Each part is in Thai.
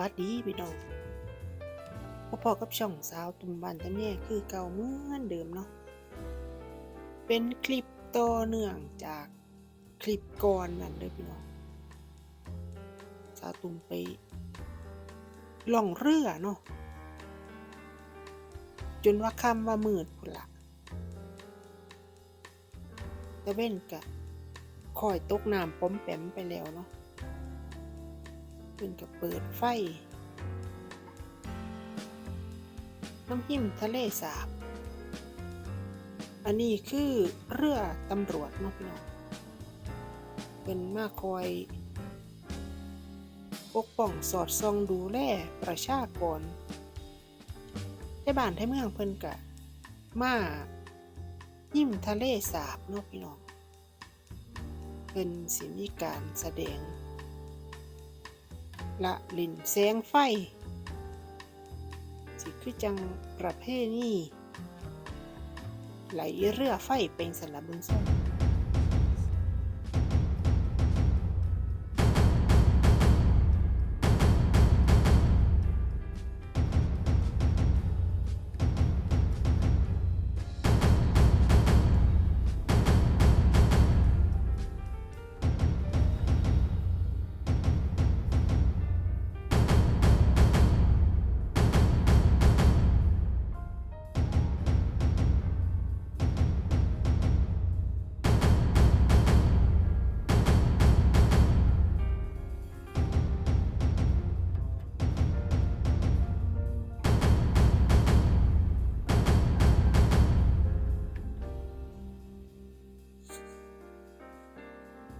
วัสดีพี่น้องพ่อๆกับช่องสาวตุ่มบ้านตะแม่คือเก่าเหมือนเดิมเนาะ เป็นคลิปต่อเนื่องจากคลิปก่อนนั่นเลยพี่น้อง สาวตุ่มไปล่องเรือเนาะ จนว่าคำว่ามืดพุ่นละแต่เว้นกะคอยตกน้ำป้อมแปมไปแล้วเนาะ เพิ่นก็เปิดไฟ น้ำหิมทะเลสาบ อันนี้คือเรือตำรวจนพี่น้องเป็นมาคอย ปกป้องสอดส่องดูแลประชากรในบ้านในเมืองเพิ่นกะมาหิมทะเลสาบนพี่น้องเป็นสิมีการแสดง ละลินแสงไฟ สิคือจังประเภทนี้ไหลเรือไฟเป็นสลับเบึงส้ม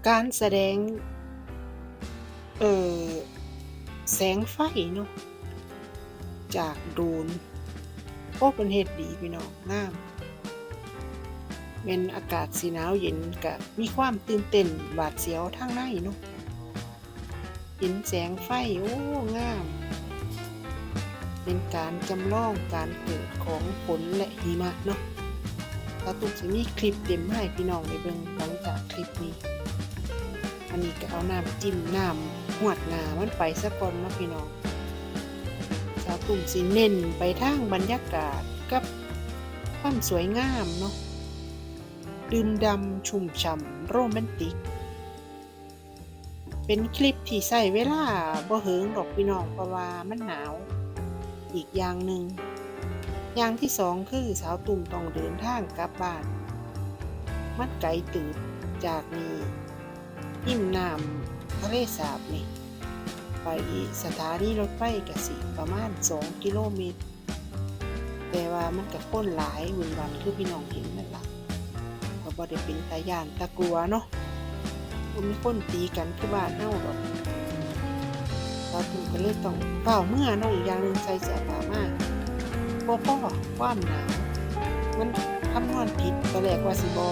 การแสดง เออแสงไฟเนาะจากโดรนโอ้เป็นเหตุดีพี่น้องงามเป็นอากาศสีหนาวเย็นกะมีความตื่นเต้นหวาดเสียวทางในเนาะเห็นแสงไฟ โอ้งาม เป็นการจำลองการเกิดของฝนและหิมะเนาะเราตุกจะมีคลิปเต็มให้พี่น้องได้เบิ่งหลังจากคลิปนี้ อันนี้ก็เอาน้ำจิ้มน้ำหวดหนามันไปซะก่อนเนาะพี่น้องสาวตุ่มสิเน้นไปทางบรรยากาศกับความสวยงามเนาะดื่มดำชุ่มฉ่ำโรแมนติก เป็นคลิปที่ใส่เวลาบ่เหิงดอกพี่น้องเพราะว่ามันหนาว อีกอย่างหนึ่งอย่างที่สองคือสาวตุ่มต้องเดินทางกลับบ้าน มันไกลตื่นจากนี้ หิมน้ำทะเลสาบนี่ไปสถานีรถไฟกสิประมาณ 2 กิโลเมตร แต่ว่ามันกับคนหลายวุ่นวันคือพี่น้องเห็นนั่นละก็บ่ได้เป็นตายานตะกลัวเนาะบ่มีคนตีกันคือบ้านเฮาดอกตอนนี้ก็เลยต้องเฝ้าเมื่อเนาะอีกอย่างหนึงใส่เสื้อผ้ามากบ่พ่อความหนาวมันคำนวณผิดตอนแรกว่าสิบ่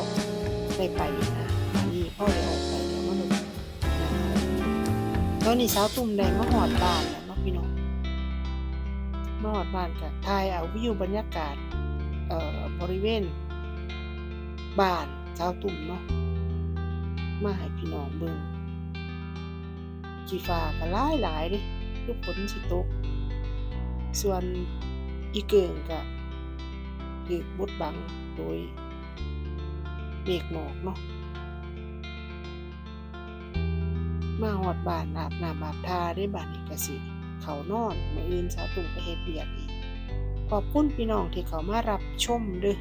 ได้ไปนะอันนี้พ่อได้ออก ตอนนี้สาวตุ่มได้มาหอดบ้านแล้วเนาะพี่น้องมาหอดบ้านกับทายเอาวิวบรรยากาศ เอ่อบริเวณบ้านสาวตุ่มเนาะมาให้พี่น้องเบิ่งจีฟ้าก็หลายหลายเด้ลูกฝนสิตก ส่วนอีเกิงก็ถูกบดบังโดยเมฆหมอกเนาะ มาหอดบานอาบน้ำอาบทาได้บานอีกสิเขานอนมาอื่นสาวตุ่มไปเฮ็ดเบียกอีก ขอบคุณพี่น้องที่เขามารับชมเด้อ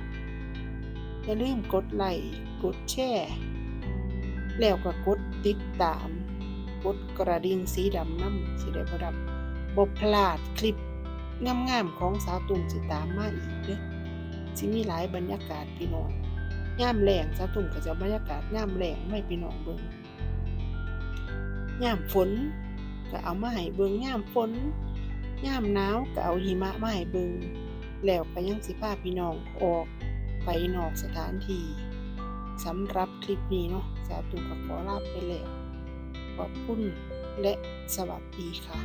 อย่าลืมกดไลค์กดแชร์แล้วก็กดติดตาม กดกระดิ่งสีดำน้ำสิได้บ่ดับ่พลาดคลิปงามๆของสาวตุ่มสิตามมาอีกเด้อสิมีหลายบรรยากาศพี่น้องย่ามแรงสาวตุ่มก็จะบรรยากาศย่ามแรงไม่พี่น้องเบิ่ง ย่ามฝนก็เอามาให้เบิงย่ามฝนย่ามหนาวก็เอาหิมะมาให้เบิงแล้วก็ยังสิพาพี่น้องออกไปนอกสถานที่สำหรับคลิปนี้เนาะสาวตุ่มก็ขอลาไปแล้วขอบคุณและสวัสดีค่ะ